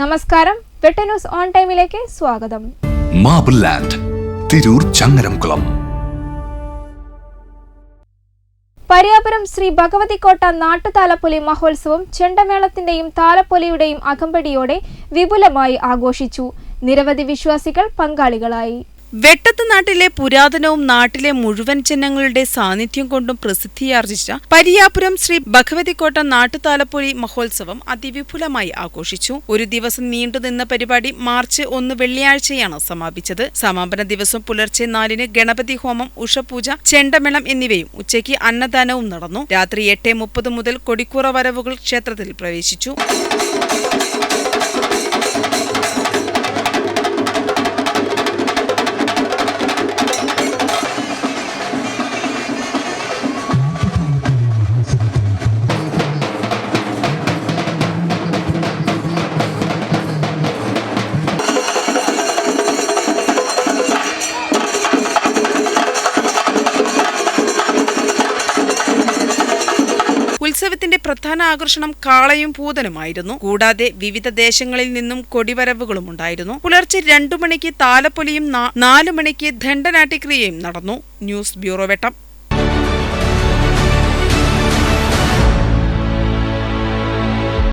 നമസ്കാരം. വെട്ട news on ടൈമിലേക്ക് സ്വാഗതം. Marble land Tirur Changaramkulam. Pariyapuram Shri Bhagavathikotta നാട്ടുതാലപ്പൊലി മഹോത്സവം ചെണ്ടമേളത്തിന്റെയും താലപ്പൊലിയുടെയും അകമ്പടിയോടെ വിപുലമായി ആഘോഷിച്ചു. നിരവധി വിശ്വാസികൾ പങ്കാളികളായി. വെട്ടത്ത് നാട്ടിലെ പുരാതനവും നാട്ടിലെ മുഴുവൻ ചിഹ്നങ്ങളുടെ സാന്നിധ്യം കൊണ്ടും പ്രസിദ്ധിയാർജിച്ച പരിയാപുരം ശ്രീ ഭഗവതിക്കോട്ട നാട്ടുതാലപ്പൊലി മഹോത്സവം അതിവിപുലമായി ആഘോഷിച്ചു. ഒരു ദിവസം നീണ്ടുനിന്ന പരിപാടി മാർച്ച് ഒന്ന് വെള്ളിയാഴ്ചയാണ് സമാപിച്ചത്. സമാപന ദിവസം പുലർച്ചെ നാലിന് ഗണപതി ഹോമം ഉഷപൂജ ചെണ്ടമേളം എന്നിവയും ഉച്ചയ്ക്ക് അന്നദാനവും നടന്നു. രാത്രി എട്ട് മുപ്പത് മുതൽ കൊടിക്കൂറ വരവുകൾ ക്ഷേത്രത്തിൽ പ്രവേശിച്ചു. ഉത്സവത്തിന്റെ പ്രധാന ആകർഷണം കാളയും പൂതനുമായിരുന്നു. കൂടാതെ വിവിധ ദേശങ്ങളിൽ നിന്നും കൊടിവരവുകളും ഉണ്ടായിരുന്നു. പുലർച്ചെ രണ്ടു മണിക്ക് താലപ്പൊലിയും നാലു മണിക്ക് ദണ്ഡനാട്ടിക്രിയയും നടന്നു. News bureau Vettam.